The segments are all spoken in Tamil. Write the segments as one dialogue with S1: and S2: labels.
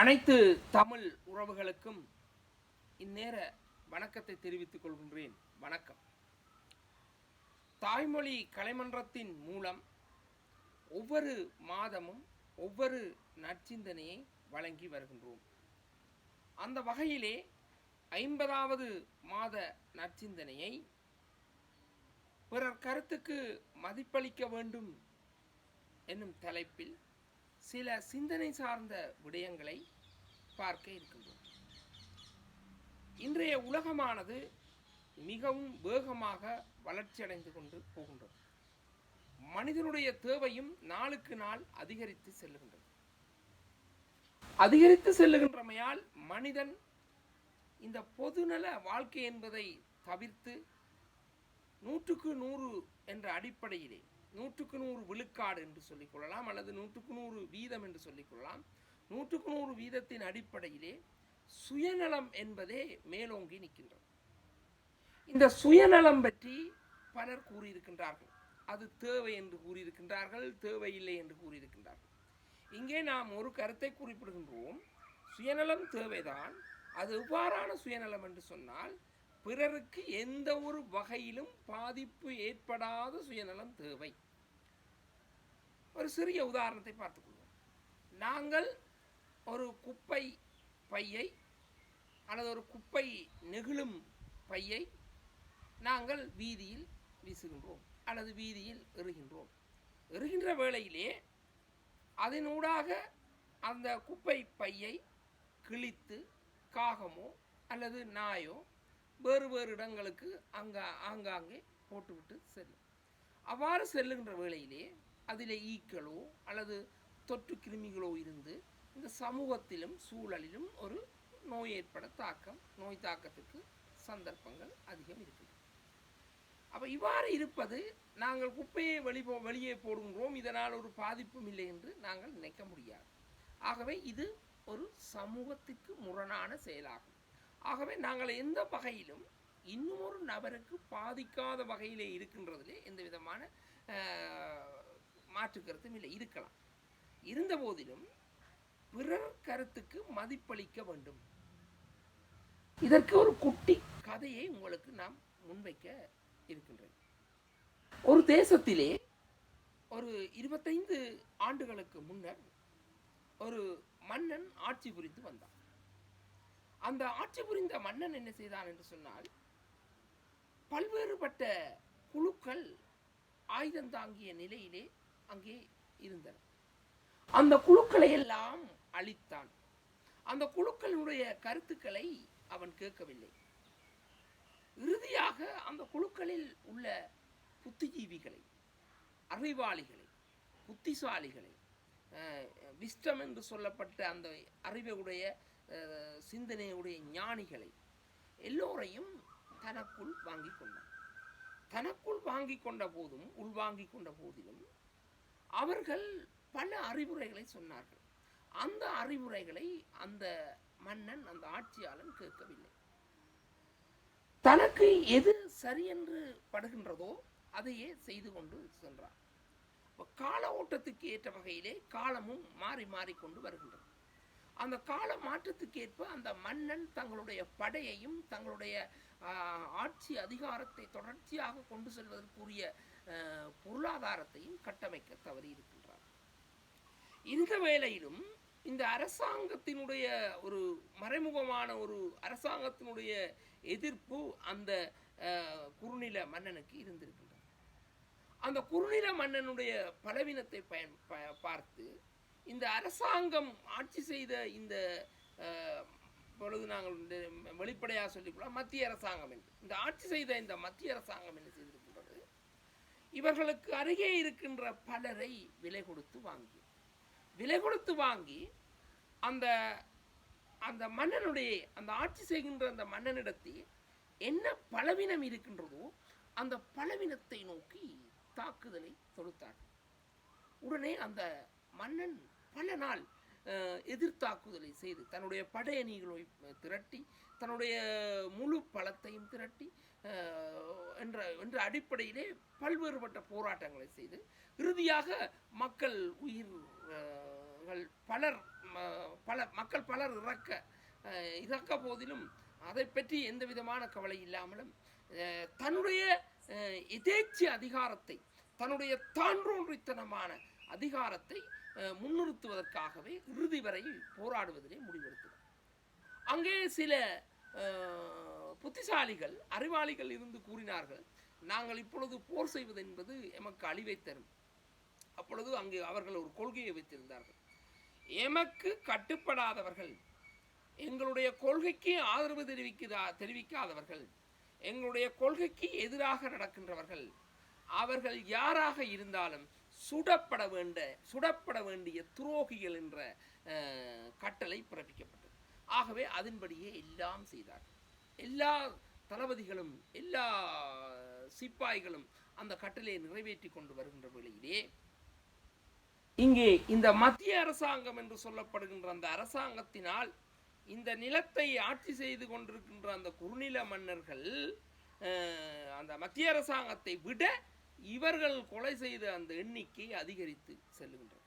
S1: அனைத்து தமிழ் உறவுகளுக்கும் இந்நேர வணக்கத்தை தெரிவித்துக் கொள்கின்றேன். வணக்கம். தாய்மொழி கலைமன்றத்தின் மூலம் ஒவ்வொரு மாதமும் ஒவ்வொரு நற்சிந்தனையை வழங்கி வருகின்றோம். அந்த வகையிலே ஐம்பதாவது மாத நற்சிந்தனையை பிறர் கருத்துக்கு மதிப்பளிக்க வேண்டும் என்னும் தலைப்பில் சில சிந்தனை சார்ந்த விடயங்களை பார்க்க இருக்கின்றோம். இன்றைய உலகமானது மிகவும் வேகமாக வளர்ச்சியடைந்து கொண்டு போகின்றது. மனிதனுடைய தேவையும் நாளுக்கு நாள் அதிகரித்து செல்லுகின்றது. அதிகரித்து செல்லுகின்றமையால் மனிதன் இந்த பொதுநல வாழ்க்கை என்பதை தவிர்த்து நூற்றுக்கு நூறு என்ற அடிப்படையிலே நூற்றுக்கு நூறு விழுக்காடு என்று சொல்லிக் கொள்ளலாம் அல்லது நூற்றுக்கு நூறு வீதம் என்று சொல்லிக் கொள்ளலாம். நூற்றுக்கு நூறு வீதத்தின் அடிப்படையிலே சுயநலம் என்பதே மேலோங்கி நிற்கின்றது. இந்த சுயநலம் பற்றி பலர் கூறியிருக்கின்றார்கள். அது தேவை என்று கூறியிருக்கின்றார்கள் தேவையில்லை என்று கூறியிருக்கின்றார்கள். இங்கே நாம் ஒரு கருத்தை குறிப்பிடுகின்றோம். சுயநலம் தேவைதான். அது எவ்வாறான சுயநலம் என்று சொன்னால் பிறருக்கு எந்த ஒரு வகையிலும் பாதிப்பு ஏற்படாத சுயநலம் தேவை. ஒரு சிறிய உதாரணத்தை பார்த்துக்கொள்வோம் நாங்கள் ஒரு குப்பை பையை அல்லது ஒரு குப்பை நெகிழும் பையை நாங்கள் வீதியில் வீசுகின்றோம் அல்லது வீதியில் எறிகின்றோம். எருகின்ற வேளையிலே அதனூடாக அந்த குப்பை பையை கிழித்து காகமோ அல்லது நாயோ வேறு வேறு இடங்களுக்கு அங்கே ஆங்காங்கே போட்டுவிட்டு செல்லும். அவ்வாறு செல்லுகின்ற வேளையிலே அதில் ஈக்களோ அல்லது தொற்று கிருமிகளோ இருந்து இந்த சமூகத்திலும் சூழலிலும் ஒரு நோய் ஏற்பட தாக்கம் நோய் தாக்கத்துக்கு சந்தர்ப்பங்கள் அதிகம் இருக்குது அப்போ இவ்வாறு இருப்பது நாங்கள் குப்பையை வெளிப்போ வெளியே போடுகின்றோம் இதனால் ஒரு பாதிப்பும் இல்லை என்று நாங்கள் நினைக்க முடியாது. ஆகவே இது ஒரு சமூகத்துக்கு முரணான செயலாகும். ஆகவே நாங்கள் எந்த வகையிலும் இன்னும் ஒரு நபருக்கு பாதிக்காத வகையிலே இருக்கின்றதிலே எந்த விதமான மாற்று கருத்தும் இல்லை. இருக்கலாம். இருந்த போதிலும் பிறர் கருத்துக்கு மதிப்பளிக்க வேண்டும். இதற்கு ஒரு குட்டி கதையை உங்களுக்கு நாம் முன்வைக்க இருக்கின்றேன். ஒரு தேசத்திலே ஒரு இருபத்தைந்து ஆண்டுகளுக்கு முன்னர் ஒரு மன்னன் ஆட்சி புரிந்து வந்தான். அந்த ஆட்சி புரிந்த மன்னன் என்ன செய்தான் என்று சொன்னால் பல்வேறுபட்ட குழுக்கள் ஆயுதம் தாங்கிய நிலையிலே அங்கே இருந்தன. அந்த குழுக்களை எல்லாம் அழித்தான். அந்த குழுக்களுடைய கருத்துக்களை அவன் கேட்கவில்லை. இறுதியாக அந்த குழுக்களில் உள்ள புத்திஜீவிகளை அறிவாளிகளை புத்திசாலிகளை விஸ்டம் என்று சொல்லப்பட்ட அந்த அறிவுடைய சிந்தனையுடைய ஞானிகளை எல்லோரையும் தனக்குள் வாங்கி கொண்டான். தனக்குள் வாங்கி கொண்ட போதும் உள்வாங்கி கொண்ட போதிலும் அவர்கள் பல அறிவுரைகளை சொன்னார்கள். அந்த அறிவுரைகளை அந்த மன்னன் அந்த ஆட்சியாளன் கேட்கவில்லை. தனக்கு எது சரி என்று படுகின்றதோ அதையே செய்து கொண்டு சென்றார் கால ஓட்டத்துக்கு ஏற்ற வகையிலே காலமும் மாறி மாறிக்கொண்டு வருகின்றது அந்த கால மாற்றத்துக்கேற்ப அந்த மன்னன் தங்களுடைய படையையும் தங்களுடைய ஆட்சி அதிகாரத்தை தொடர்ச்சியாக கொண்டு செல்வதற்குரிய பொருளாதாரத்தையும் கட்டமைக்க தவறி இருக்கின்றார். இந்த வேளையிலும் இந்த அரசாங்கத்தினுடைய ஒரு மறைமுகமான ஒரு அரசாங்கத்தினுடைய எதிர்ப்பு அந்த குறுநில மன்னனுக்கு இருந்திருக்கின்றது. அந்த குறுநில மன்னனுடைய பலவீனத்தை பயன் பார்த்து இந்த அரசாங்கம் ஆட்சி செய்த இந்த பொழுது நாங்கள் வெளிப்படையாக சொல்லிக்கொள்ளலாம் மத்திய அரசாங்கம் என்று. இந்த ஆட்சி செய்த இந்த மத்திய அரசாங்கம் என்ன செய்திருக்கின்றது? இவர்களுக்கு அருகே இருக்கின்ற பலரை விலை கொடுத்து வாங்கி விலை கொடுத்து வாங்கி அந்த அந்த மன்னனுடைய அந்த ஆட்சி செய்கின்ற அந்த மன்னனிடத்தில் என்ன பலவீனம் இருக்கின்றதோ அந்த பலவீனத்தை நோக்கி தாக்குதலை தொடுத்தார் உடனே அந்த மன்னன் பல நாள் எதிர்த்தாக்குதலை செய்து தன்னுடைய படையணிகளை திரட்டி தன்னுடைய முழு பலத்தையும் திரட்டி என்ற என்ற அடிப்படையிலே பல்வேறுபட்ட போராட்டங்களை செய்து இறுதியாக மக்கள் உயிர்கள் பலர் பல மக்கள் பலர் இறக்க இறக்க போதிலும் அதை பற்றி எந்த விதமான கவலை இல்லாமலும் தன்னுடைய எதேச்சி அதிகாரத்தை தன்னுடைய தான்றோன்றித்தனமான அதிகாரத்தை முன்னிறுத்துவதற்காகவே இறுதி வரை போராடுவதிலே முடிவெடுத்தது அங்கே சில புத்திசாலிகள் அறிவாளிகள் இருந்து கூறினார்கள் நாங்கள் இப்பொழுது போர் செய்வது என்பது எமக்கு அழிவை தரும். அப்பொழுது அங்கே அவர்கள் ஒரு கொள்கையை வைத்திருந்தார்கள். எமக்கு கட்டுப்படாதவர்கள் எங்களுடைய கொள்கைக்கு ஆதரவு தெரிவிக்கிறா தெரிவிக்காதவர்கள் எங்களுடைய கொள்கைக்கு எதிராக நடக்கின்றவர்கள் அவர்கள் யாராக இருந்தாலும் சுடப்பட வேண்ட சுடப்பட வேண்டிய துரோகிகள் என்ற கட்டளை பிறப்பிக்கப்பட்டது. ஆகவே அதன்படியே எல்லாம் செய்தார்கள். எல்லா தளபதிகளும் எல்லா சிப்பாய்களும் அந்த கட்டளையை நிறைவேற்றி கொண்டு வருகின்ற வேளையிலே இங்கே இந்த மத்திய அரசாங்கம் என்று சொல்லப்படுகின்ற அந்த அரசாங்கத்தினால் இந்த நிலத்தை ஆட்சி செய்து கொண்டிருக்கின்ற அந்த குறுநில மன்னர்கள் அந்த மத்திய அரசாங்கத்தை விட இவர்கள் கொலை செய்த அந்த எண்ணிக்கை அதிகரித்து செல்லுகின்றது.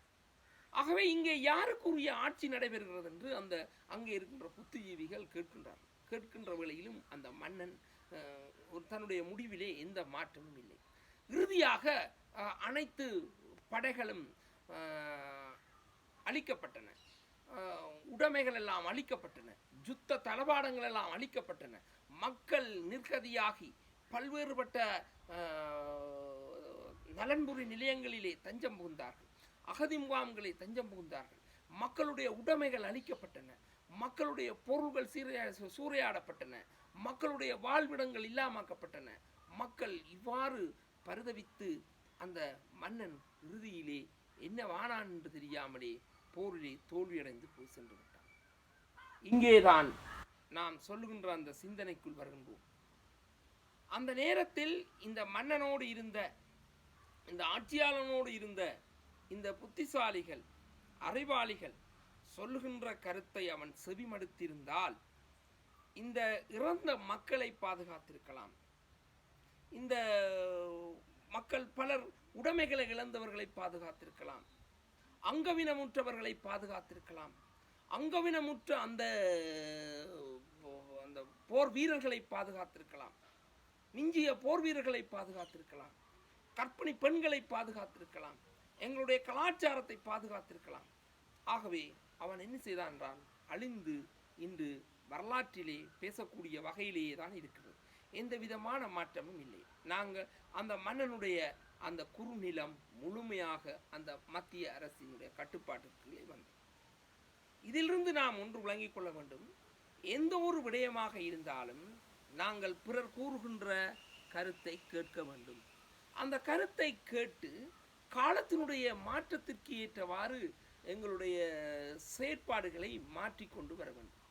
S1: ஆகவே இங்கே யாருக்குரிய ஆட்சி நடைபெறுகிறது என்று அந்த அங்கே இருக்கின்ற புத்திஜீவிகள் கேட்கின்றார்கள் கேட்கின்ற வேளையிலும் அந்த மன்னன் ஒரு தன்னுடைய முடிவிலே எந்த மாற்றமும் இல்லை. இறுதியாக அனைத்து படைகளும் அழிக்கப்பட்டன. உடைமைகள் எல்லாம் அழிக்கப்பட்டன. யுத்த தளபாடங்கள் எல்லாம் அழிக்கப்பட்டன. மக்கள் நிர்கதியாகி பல்வேறுபட்ட நலன்புரி நிலையங்களிலே தஞ்சம் புகுந்தார்கள். அகதி முகாம்களை தஞ்சம் புகுந்தார்கள். மக்களுடைய உடைமைகள் அழிக்கப்பட்டன. மக்களுடைய பொருள்கள் சீரையா சூறையாடப்பட்டன. மக்களுடைய வாழ்விடங்கள் இல்லாமாக்கப்பட்டன. மக்கள் இவ்வாறு பரிதவித்து அந்த மன்னன் இறுதியிலே என்ன வானான் என்று தெரியாமலே போரிலே தோல்வியடைந்து போய் சென்று விட்டான். இங்கேதான் நாம் சொல்லுகின்ற அந்த சிந்தனைக்குள் வருகின்றோம். அந்த நேரத்தில் இந்த மன்னனோடு இருந்த இந்த ஆட்சியாளனோடு இருந்த இந்த புத்திசாலிகள் அறிவாளிகள் சொல்லுகின்ற கருத்தை அவன் செவிமடுத்திருந்தால் இந்த இறந்த மக்களை பாதுகாத்திருக்கலாம். இந்த மக்கள் பலர் உடைமைகளை இழந்தவர்களை பாதுகாத்திருக்கலாம். அங்கவினமுற்றவர்களை பாதுகாத்திருக்கலாம். அங்கவினமுற்ற அந்த அந்த போர் வீரர்களை பாதுகாத்திருக்கலாம். மிஞ்சிய போர் வீரர்களை பாதுகாத்திருக்கலாம். கற்பனை பெண்களை பாதுகாத்திருக்கலாம். எங்களுடைய கலாச்சாரத்தை பாதுகாத்திருக்கலாம். ஆகவே அவன் என்ன செய்தான் என்றால் அழிந்து இன்று வரலாற்றிலே பேசக்கூடிய வகையிலேயே தான் இருக்கிறது. எந்த விதமான மாற்றமும் இல்லை. நாங்கள் அந்த மன்னனுடைய அந்த குறுநிலம் முழுமையாக அந்த மத்திய அரசினுடைய கட்டுப்பாட்டுக்குள்ளே வந்தது இதிலிருந்து நாம் ஒன்று விளங்கிக் கொள்ள வேண்டும். எந்த ஒரு விடயமாக இருந்தாலும் நாங்கள் பிறர் கூறுகின்ற கருத்தை கேட்க வேண்டும். அந்த கருத்தை கேட்டு காலத்தினுடைய மாற்றத்திற்கு ஏற்றவாறு எங்களுடைய செயற்பாடுகளை மாற்றிக்கொண்டு வர வேண்டும்.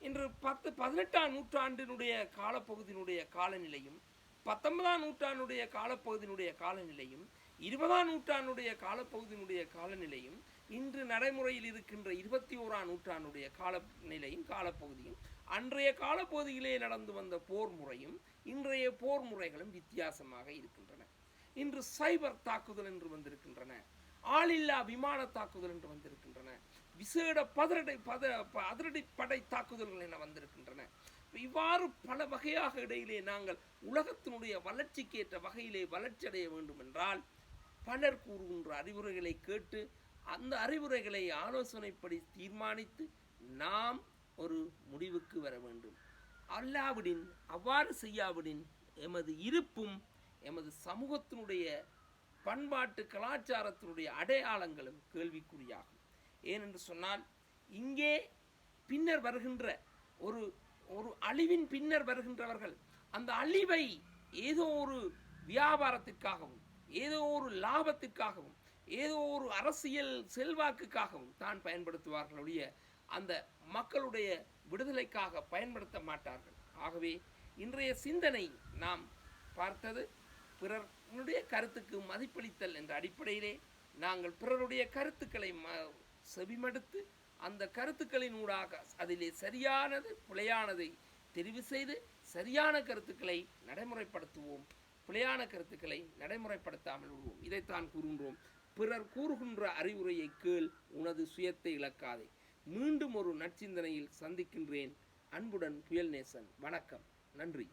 S1: இன்று பத்து பதினெட்டாம் நூற்றாண்டினுடைய காலப்பகுதியினுடைய காலநிலையும் பத்தொன்பதாம் நூற்றாண்டுடைய காலப்பகுதியினுடைய காலநிலையும் இருபதாம் நூற்றாண்டுடைய காலப்பகுதியினுடைய காலநிலையும் இன்று நடைமுறையில் இருக்கின்ற இருபத்தி ஓராம் நூற்றாண்டுடைய காலநிலையும் காலப்பகுதியும் அன்றைய காலப்பகுதியிலே நடந்து வந்த போர் முறையும் இன்றைய போர் முறைகளும் வித்தியாசமாக இருக்கின்றன. இன்று சைபர் தாக்குதல் என்று வந்திருக்கின்றன ஆளில்லா விமான தாக்குதல் என்று வந்திருக்கின்றன விசேட பதரடை பத அதிரடி படை தாக்குதல்கள் என வந்திருக்கின்றன. இவ்வாறு பல வகையாக இடையிலே நாங்கள் உலகத்தினுடைய வளர்ச்சிக்கு ஏற்ற வகையிலே வளர்ச்சி அடைய வேண்டும் என்றால் பலர் கூறுகின்ற அறிவுரைகளை கேட்டு அந்த அறிவுரைகளை ஆலோசனைப்படி தீர்மானித்து நாம் ஒரு முடிவுக்கு வர வேண்டும். அல்லாவிடின் அவ்வாறு செய்யாவிடின் எமது இருப்பும் எமது சமூகத்தினுடைய பண்பாட்டு கலாச்சாரத்தினுடைய அடையாளங்களும் கேள்விக்குறியாகும். ஏனென்று சொன்னால் இங்கே பின்னர் வருகின்ற ஒரு ஒரு அழிவின் பின்னர் வருகின்றவர்கள் அந்த அழிவை ஏதோ ஒரு வியாபாரத்திற்காகவும் ஏதோ ஒரு லாபத்திற்காகவும் ஏதோ ஒரு அரசியல் செல்வாக்குக்காகவும் தான் பயன்படுத்துவார்களுடைய அந்த மக்களுடைய விடுதலைக்காக பயன்படுத்த மாட்டார்கள். ஆகவே இன்றைய சிந்தனை நாம் பார்த்தது பிறருடைய கருத்துக்கு மதிப்பளித்தல் என்ற அடிப்படையிலே நாங்கள் பிறருடைய கருத்துக்களை ம செவிமடுத்து அந்த கருத்துக்களின் ஊடாக அதிலே சரியானது பிழையானதை தெரிவு செய்து சரியான கருத்துக்களை நடைமுறைப்படுத்துவோம். பிழையான கருத்துக்களை நடைமுறைப்படுத்தாமல் விடுவோம். இதைத்தான் கூறுகின்றோம். பிறர் கூறுகின்ற அறிவுரையை கேள் உனது சுயத்தை இழக்காதே. மீண்டும் ஒரு நற்சிந்தனையில் சந்திக்கின்றேன். அன்புடன் புயல் நேசன். வணக்கம். நன்றி.